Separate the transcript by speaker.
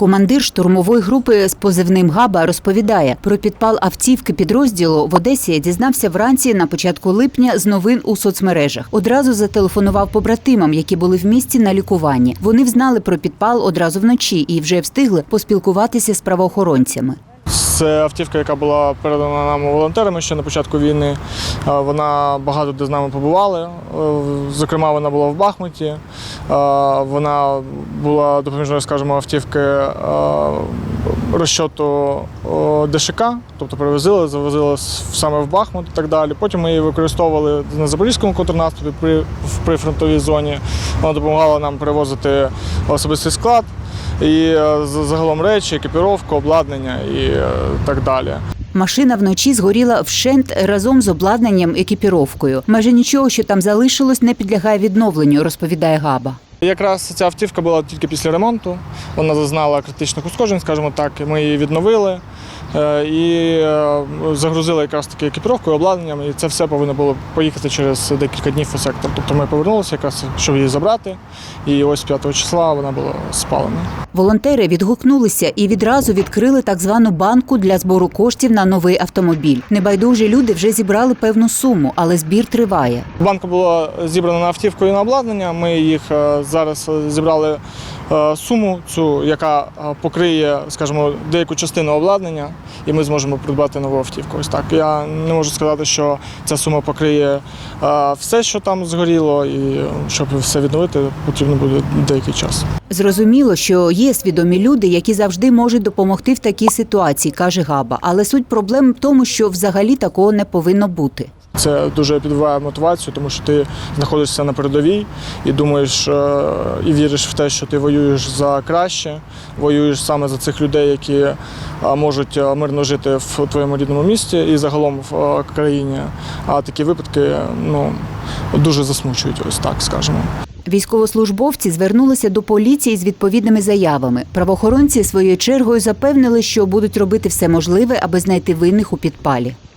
Speaker 1: Командир штурмової групи з позивним Габа розповідає про підпал автівки підрозділу в Одесі. Дізнався вранці на початку липня з новин у соцмережах. Одразу зателефонував побратимам, які були в місті на лікуванні. Вони взнали про підпал одразу вночі і вже встигли поспілкуватися з правоохоронцями.
Speaker 2: Це автівка, яка була передана нам волонтерами ще на початку війни. Е, Вона багато де з нами побувала. Е, Зокрема, вона була в Бахмуті. Е, Вона була допоміжною, скажімо, автівки розчоту ДШК, тобто перевозили, завозили саме в Бахмут і так далі. Потім ми її використовували на Запорізькому контрнаступі при, в прифронтовій зоні. Вона допомагала нам перевозити особистий склад і е, загалом речі, екіпіровку, обладнання і е, так далі.
Speaker 1: Машина вночі згоріла вщент разом з обладнанням екіпіровкою. Майже нічого, що там залишилось, не підлягає відновленню, розповідає Габа.
Speaker 2: Якраз ця автівка була тільки після ремонту. Вона зазнала критичних ушкоджень, скажімо так. Ми її відновили і е, загрузили якраз таки екіпіровкою, обладнанням, і це все повинно було поїхати через декілька днів у сектор. Тобто ми повернулися якраз, щоб її забрати. І ось 5 числа вона була спалена.
Speaker 1: Волонтери відгукнулися і відразу відкрили так звану банку для збору коштів на новий автомобіль. Небайдужі люди вже зібрали певну суму, але збір триває.
Speaker 2: Банка була зібрана на автівку і на обладнання. Ми їх е, зараз е, зібрали е, суму, цю, яка е, покриє, скажімо, деяку частину обладнання, і ми зможемо придбати нову автівку. Ось так. Я не можу сказати, що ця сума покриє е, все, що там згоріло, і е, щоб все відновити, потрібно буде деякий час.
Speaker 1: Зрозуміло, що є свідомі люди, які завжди можуть допомогти в такій ситуації, каже Габа. Але суть проблем в тому, що взагалі такого не повинно бути.
Speaker 2: Це дуже підбиває мотивацію, тому що ти знаходишся на передовій і думаєш е, і віриш в те, що ти воюєш за краще, воюєш саме за цих людей, які е, можуть е, мирно жити в твоєму рідному місті і загалом в країні. А такі випадки ну, дуже засмучують, ось так скажемо.
Speaker 1: Військовослужбовці звернулися до поліції з відповідними заявами. Правоохоронці своєю чергою запевнили, що будуть робити все можливе, аби знайти винних у підпалі.